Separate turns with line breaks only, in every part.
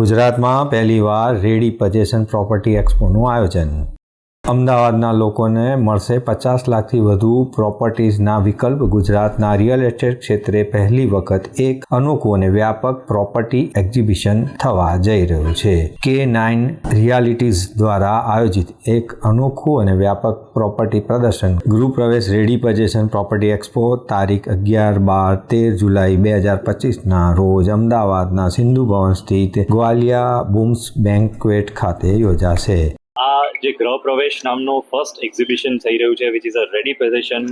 ગુજરાતમાં પહેલીવાર ready possession property એક્સપોનું આયોજન. અમદાવાદના લોકોને મળશે પચાસ લાખથી વધુ પ્રોપર્ટીઝના વિકલ્પ. ગુજરાતના રિયલ એસ્ટેટ ક્ષેત્રે પહેલી વખત એક અનોખું અને વ્યાપક પ્રોપર્ટી એક્ઝિબિશન થવા જઈ રહ્યું છે. કે નાઇન રિયાલિટીઝ દ્વારા આયોજિત એક અનોખું અને વ્યાપક પ્રોપર્ટી પ્રદર્શન. ગૃહ પ્રવેશ રેડી પજેશન પ્રોપર્ટી એક્સપો તારીખ અગિયાર બાર તેર જુલાઈ બે હજાર પચીસના રોજ અમદાવાદના સિંધુ ભવન સ્થિત ગ્વાલિયા બુમ્સ બેન્કવેટ ખાતે યોજાશે.
જે ગ્રહ પ્રવેશ નામનો ફર્સ્ટ એક્ઝિબિશન થઈ રહ્યું છે which is a ready position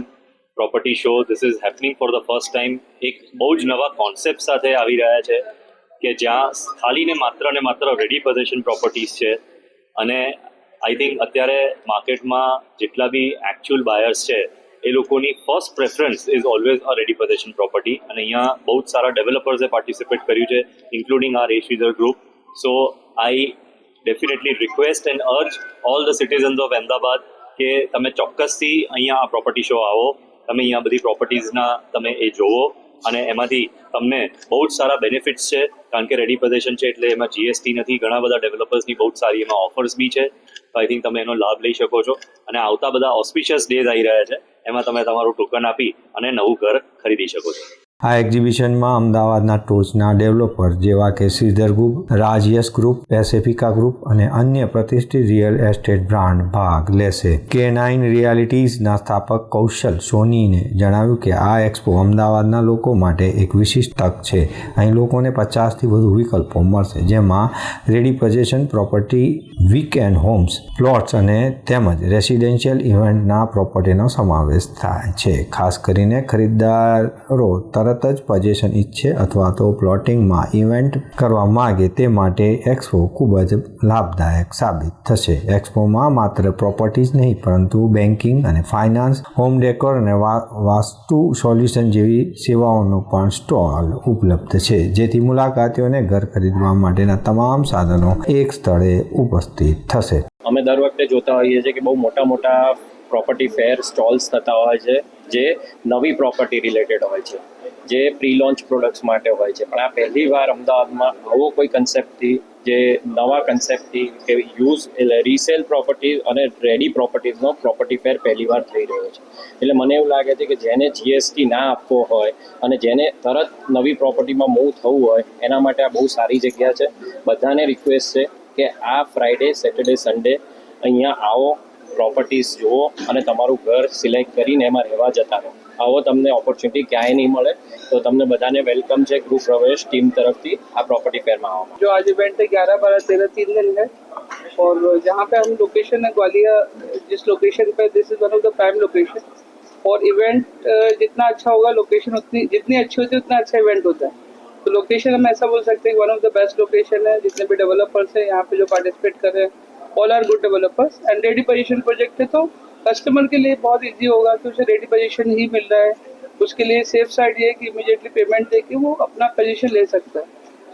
property show this is happening for the first time એક બહુ જ નવા કોન્સેપ્ટ સાથે આવી રહ્યા છે કે જ્યાં ખાલી ને માત્ર ને માત્ર રેડી પોઝિશન પ્રોપર્ટીઝ છે. અને આઈ થિંક અત્યારે માર્કેટમાં જેટલા બી એકચ્યુઅલ બાયર્સ છે, એ લોકોની first preference is always a ready position property અને અહીંયા બહુ જ સારા ડેવલપર્સે પાર્ટિસિપેટ કર્યું છે including R એશીધર group so I definitely request and urge all the citizens of Ahmedabad કે તમે ચોક્કસથી અહીંયા આ પ્રોપર્ટી શો આવો, તમે અહીંયા બધી પ્રોપર્ટીઝના તમે એ જોવો અને એમાંથી તમને બહુ જ સારા બેનિફિટ્સ છે, કારણ કે રેડી પ્રદેશન છે એટલે એમાં જીએસટી નથી, ઘણા બધા ડેવલપર્સની બહુ જ સારી એમાં ઓફર્સ બી છે. આઈ થિંક તમે એનો લાભ લઈ શકો છો. અને આવતા બધા ઓસ્પિશિયસ ડેઝ આવી રહ્યા છે, એમાં તમે તમારું ટોકન આપી અને નવું ઘર ખરીદી શકો છો.
આ એક્ઝિબિશનમાં અમદાવાદના ટોચના ડેવલપર જેવા કે Shridhar group રાજયસ group, Pacifica group અને અન્ય પ્રતિષ્ઠિત રિયલ એસ્ટેટ બ્રાન્ડ ભાગ લેશે. કે નાઇન રિયાલિટીઝના સ્થાપક કૌશલ સોનીને જણાવ્યું કે આ એક્સપો અમદાવાદના લોકો માટે એક વિશિષ્ટ તક છે. અહીં લોકોને પચાસથી વધુ વિકલ્પો મળશે, જેમાં ready possession property weekend homes, plots અને તેમજ રેસિડેન્શિયલ ઇવેન્ટના પ્રોપર્ટીનો સમાવેશ થાય છે. ખાસ કરીને ખરીદદારો તરત જ પજેશન ઈચ્છે અથવા તો પ્લોટિંગમાં ઇવેન્ટ કરવા માગે તે માટે એક્સપો ખૂબ જ લાભદાયક સાબિત થશે. એક્સપોમાં માત્ર પ્રોપર્ટીઝ નહીં, પરંતુ બેન્કિંગ અને ફાઇનાન્સ હોમ ડેકોર અને વાસ્તુ સોલ્યુશન જેવી સેવાઓનો પણ સ્ટોલ ઉપલબ્ધ છે. જેથી મુલાકાતીઓને ઘર ખરીદવા માટેના તમામ સાધનો એક સ્થળે ઉપસ્થિત થશે.
અમે દર વખતે જોતા હોઈએ છીએ કે બહુ મોટા મોટા પ્રોપર્ટી ફેર સ્ટોલ્સ થતા હોય છે. જે નવી પ્રોપર્ટી રિલેટેડ હોય છે, જે પ્રી લોન્ચ પ્રોડક્ટ્સ માટે હોય છે. પણ આ પહેલી વાર અમદાવાદમાં આવો કોઈ કન્સેપ્ટથી જે નવા કન્સેપ્ટથી કે યુઝ એટલે રીસેલ પ્રોપર્ટી અને રેડી પ્રોપર્ટીઝનો પ્રોપર્ટી ફેર પહેલી વાર થઈ રહ્યો છે. એટલે મને એવું લાગે છે કે જેને જીએસટી ના આપવો હોય અને જેને તરત નવી પ્રોપર્ટીમાં મૂવ થવું હોય, એના માટે આ બહુ સારી જગ્યા છે. બધાને રિક્વેસ્ટ છે કે આ ફ્રાઈડે સેટરડે સન્ડે અહીંયા આવો. પ્રોપર્ટીઝ જુઓ અને તમારું ઘર સિલેક્ટ કરીને એમાં રહેવા જતા રહો આવો તમને ઓપોર્ચ્યુનિટી ક્યાંય નહીં મળે તો તમને બધાને વેલકમ છે ગૃહ પ્રવેશ ટીમ તરફથી આ પ્રોપર્ટી ફેરમાં આવવા
जो आज इवेंट है ग्यारह बारह तेरह तीन दिन है और जहाँ पे हम लोकेशन है ग्वालियर जिस लोकेशन पे this is one of the prime location और इवेंट जितना अच्छा होगा लोकेशन उतनी जितनी अच्छी होती है उतना अच्छा इवेंट होता है तो लोकेशन हम ऐसा बोल सकते हैं कि one of the best location है जितने भी डेवलपर्स हैं यहाँ पे जो पार्टिसिपेट कर रहे हैं all are good developers and ready position project है तो कस्टमर के लिए बहुत ईजी होगा कि उसे रेडी पोजीशन ही मिल रहा है। उसके लिए सेफ़ साइड ये है कि इमीडिएटली पेमेंट देके वो अपना पोजिशन ले सकता है।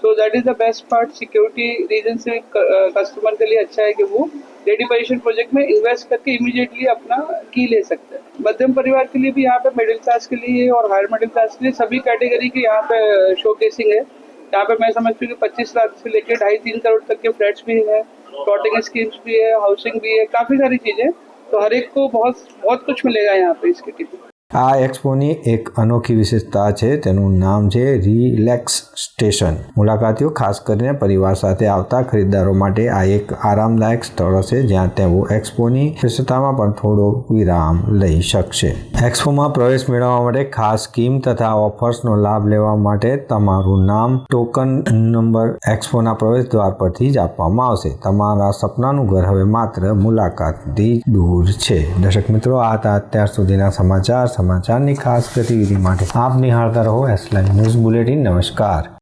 So that is the best part security reason से कस्टमर के लिए अच्छा है कि वो रेडी पोजिशन प्रोजेक्ट में इन्वेस्ट करके इमीडिएटली अपना की ले सकता है। मध्यम परिवार के लिए भी यहाँ पे मिडिल क्लास के लिए और हायर मिडिल क्लास के लिए सभी कैटेगरी के यहाँ पे शो केसिंग है। यहाँ पे मैं समझती हूँ कि पच्चीस लाख से लेकर ढाई तीन करोड़ तक के फ्लैट्स भी हैं। प्लॉटिंग स्कीम्स भी है हाउसिंग भी है काफ़ी सारी चीज़ें तो हर एक को बहुत बहुत कुछ मिलेगा यहाँ पे इसके टिकट
આ એક્સપોની એક અનોખી વિશેષતા છે તેનું નામ છે રિલેક્સ સ્ટેશન મુલાકાતીઓ ખાસ કરીને પરિવાર સાથે આવતા ખરીદદારો માટે આ એક આરામદાયક સ્થળ હશે જ્યાં તેઓ એક્સપોની વિશેષતામાં પણ થોડો વિરામ લઈ શકશે એક્સપોમાં પ્રવેશ મેળવવા માટે ખાસ સ્કીમ તથા ઓફર્સનો લાભ લેવા માટે તમારું નામ ટોકન નંબર એક્સપોના પ્રવેશ દ્વાર પરથી જ આપવામાં આવશે. તમારા સપનાનું ઘર હવે માત્ર મુલાકાતથી દૂર છે. દર્શક મિત્રો, આ હતા અત્યાર સુધીના સમાચાર. સમાચારની ખાસ ગતિવિધિ માટે આપ નિહાળતા રહો એસલાઇન ન્યૂઝ બુલેટિન નમસ્કાર.